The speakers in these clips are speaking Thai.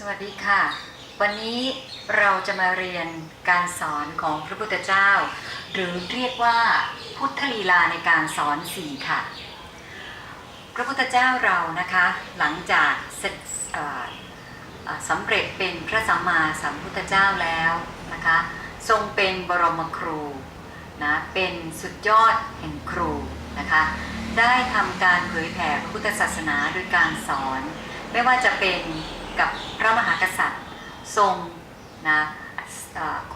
สวัสดีค่ะ วันนี้เราจะมาเรียนการสอนของพระพุทธเจ้า หรือเรียกว่าพุทธลีลาในการสอนสี่ค่ะ พระพุทธเจ้าเรานะคะหลังจากเสร็จสำเร็จเป็นพระสัมมาสัมพุทธเจ้าแล้วนะคะ ทรงเป็นบรมครูนะเป็นสุดยอดแห่งครูนะคะ ได้ทำการเผยแผ่พระพุทธศาสนาโดยการสอน ไม่ว่าจะเป็น กับพระมหากษัตริย์ทรงนะ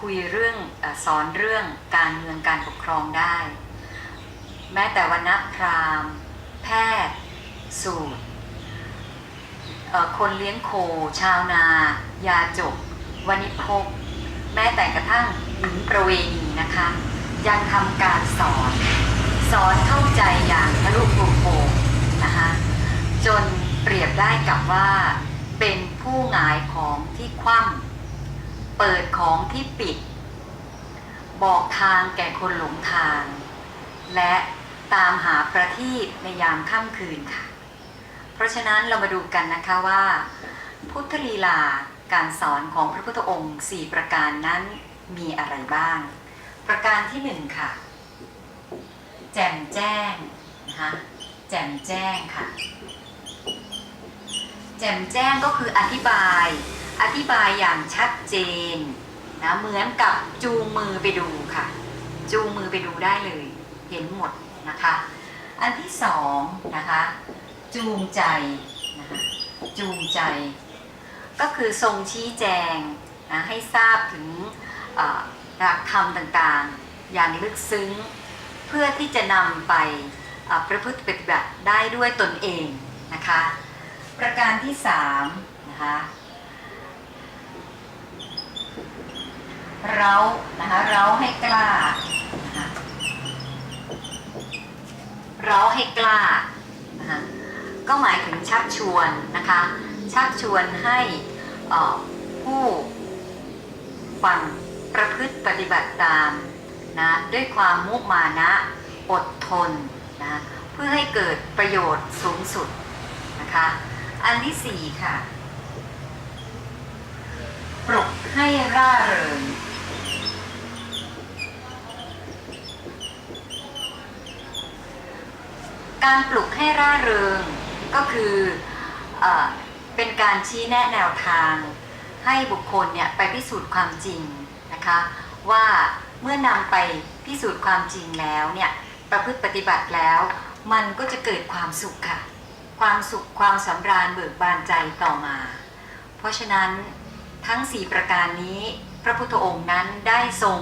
คุยเรื่องสอนเรื่องการเมืองการปกครองได้ แม้แต่วันณพราหมณ์ แพทย์ สูตร คนเลี้ยงโค ชาวนา ยาจกวณิพกแม้แต่กระทั่งหญิงประเวณีนะคะ ยังทำการสอน สอนเข้าใจอย่างทะลุปลุกโป่งนะคะจนเปรียบได้กับว่า เป็นผู้หงายของที่คว่ำเปิดของที่ปิด บอกทางแก่คนหลงทาง และตามหาประทีปในยามค่ำคืนค่ะ เพราะฉะนั้นเรามาดูกันนะคะว่า พุทธลีลาการสอนของพระพุทธองค์ 4 ประการนั้นมีอะไรบ้าง ประการที่หนึ่งค่ะ แจ่มแจ้งนะคะแจ่มแจ้งค่ะ แจ่มแจ้งก็คืออธิบาย อธิบายอย่างชัดเจนนะเหมือนกับจูงมือไปดูค่ะ จูงมือไปดูได้เลย เห็นหมดนะคะ อันที่สองนะคะ จูงใจนะคะจูงใจ ก็คือทรงชี้แจงนะให้ทราบถึงหลักธรรมต่างๆ อย่างลึกซึ้ง เพื่อที่จะนำไปประพฤติปฏิบัติได้ด้วยตนเองนะคะ ประการที่สามนะคะเรานะคะเราให้กล้านะคะเราให้กล้านะคะก็หมายถึงชักชวนนะคะชักชวนให้ผู้ฟังประพฤติปฏิบัติตามนะด้วยความมุมานะอดทนนะเพื่อให้เกิดประโยชน์สูงสุดนะคะ อันที่สี่ค่ะ ปลุกให้ร่าเริง การปลุกให้ร่าเริงก็คืออเป็นการชี้แนะแนวทางให้บุคคลเนี่ยไปพิสูจน์ความจริงนะคะว่าเมื่อนำไปพิสูจน์ความจริงแล้วเนี่ยประพฤติปฏิบัติแล้ว มันก็จะเกิดความสุขค่ะ ความสุขความสำราญเบิกบานใจต่อมา เพราะฉะนั้นทั้ง 4 ประการนี้พระพุทธองค์นั้นได้ทรง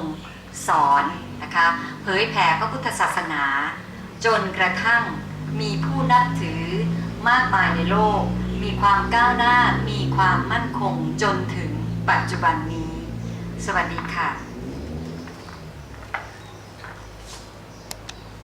สอนนะคะเผยแผ่พระพุทธศาสนา จนกระทั่งมีผู้นับถือมากมายในโลก มีความก้าวหน้ามีความมั่นคงจนถึงปัจจุบันนี้ สวัสดีค่ะ